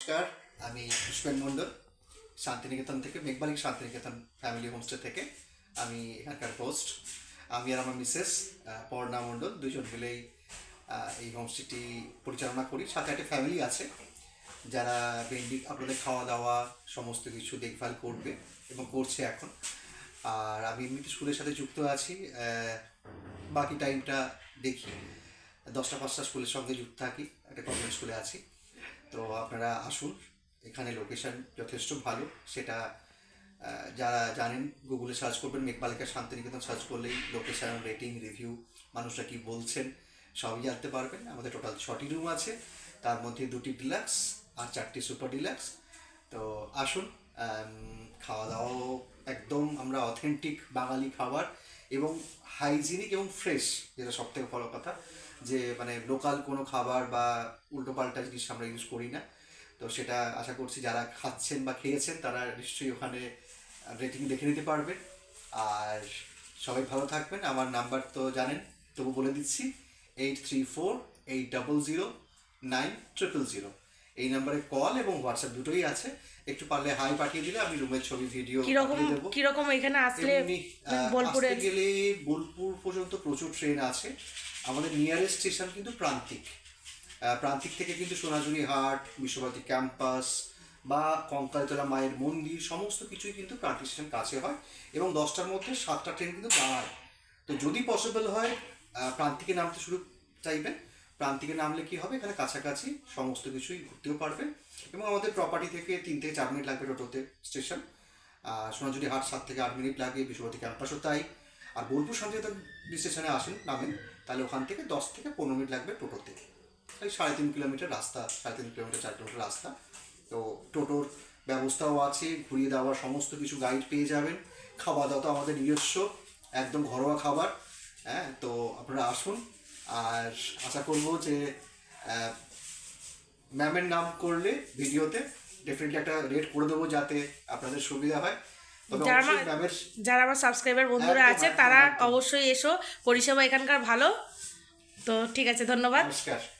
নমস্কার, আমি পুষ্পেন মণ্ডল, শান্তিনিকেতন থেকে, মেঘবালিক শান্তিনিকেতন ফ্যামিলি হোমস্টে থেকে আমি এখানকার হোস্ট আমি আর আমার মিসেস পর্ণা মণ্ডল দুজন মিলেই এই হোমস্টেটি পরিচালনা করি। সাথে একটা ফ্যামিলি আছে, যারা বেন্ডি আপনাদের খাওয়া দাওয়া সমস্ত কিছু দেখভাল করবে এবং করছে এখন। আর আমি এমনিতে স্কুলের সাথে যুক্ত আছি বাকি টাইমটা দেখি। দশটা, পাঁচটা স্কুলের সঙ্গে যুক্ত থাকি, একটা গভর্নমেন্ট স্কুলে আছি। তো আপনারা আসুন, এখানে লোকেশান যথেষ্ট ভালো। সেটা যারা জানেন গুগলে সার্চ করবেন মেঘবালিকা শান্তিনিকেতন সার্চ করলেই লোকেশান রেটিং রিভিউ মানুষরা কি বলছেন সবই জানতে পারবেন। আমাদের টোটাল ছটি রুম আছে, তার মধ্যে দুটি ডিলাক্স আর চারটি সুপার ডিলাক্স তো আসুন খাওয়া দাওয়াও একদম আমরা অথেন্টিক বাঙালি খাবার এবং হাইজিনিক এবং ফ্রেশ যেটা সব থেকে বড় কথা। যে মানে লোকাল কোনো খাবার বা উল্টোপাল্টা জিনিস আমরা ইউজ করি না। তো সেটা আশা করছি যারা খাচ্ছেন বা খেয়েছেন, তারা নিশ্চয়ই ওখানে রেটিং দেখে নিতে পারবেন। আর সবাই ভালো থাকবেন। আমার নাম্বার তো জানেন, তবু বলে দিচ্ছি eight three four eight double zero nine triple zero এই নাম্বারে কল এবং হোয়াটসঅ্যাপ দুটোই আছে। একটু পারলে হাই পাঠিয়ে দিলে আমি রুমের ছবি ভিডিও কীরকম কীরকম এখানে আসলে বোলপুরে গেলে বোলপুর পর্যন্ত প্রচুর ট্রেন আছে। আমাদের নিয়ারেস্ট স্টেশন কিন্তু প্রান্তিক। প্রান্তিক থেকে কিন্তু সোনাঝুরি হাট বিশ্বভারতী ক্যাম্পাস বা কঙ্কালতলা মায়ের মন্দির সমস্ত কিছুই কিন্তু প্রান্তিক স্টেশন কাছে হয় এবং দশটার মধ্যে সাতটা ট্রেন কিন্তু দাঁড়ায়। তো যদি পসিবল হয় আহ, প্রান্তিকে নামতে শুরু চাইবেন। প্রান্তিকে নামলে কি হবে, এখানে কাছাকাছি সমস্ত কিছুই ঘুরতেও পারবে। এবং আমাদের প্রপার্টি থেকে তিন থেকে চার মিনিট লাগবে টোটোতে স্টেশন সোনাঝুরি হাট সাত থেকে আট মিনিট লাগে বিশ্বভারতী ক্যাম্পাসও তাই। আর বোলপুর শান্তিনিকেতন স্টেশনে আসেন, নামেন, তাহলে ওখান থেকে দশ থেকে পনেরো মিনিট লাগবে টোটোতে এই সাড়ে তিন কিলোমিটার রাস্তা, সাড়ে তিন কিলোমিটার চার কিলোমিটার রাস্তা। তো টোটোর ব্যবস্থাও আছে, ঘুরিয়ে দেওয়ার সমস্ত কিছু গাইড পেয়ে যাবেন। খাওয়া দাওয়া তো আমাদের নিজস্ব, একদম ঘরোয়া খাবার। হ্যাঁ তো আপনারা আসুন আর আশা করব যে ম্যামের নাম করলে ভিডিওতে ডেফিনেটলি একটা রেট করে দেবো যাতে আপনাদের সুবিধা হয়। যারা আমার- ম্যামের যারা আমার সাবস্ক্রাইবার বন্ধুরা আছে তারা অবশ্যই এসো। পরিষেবা এখানকার ভালো। তো ঠিক আছে ধন্যবাদ। নমস্কার।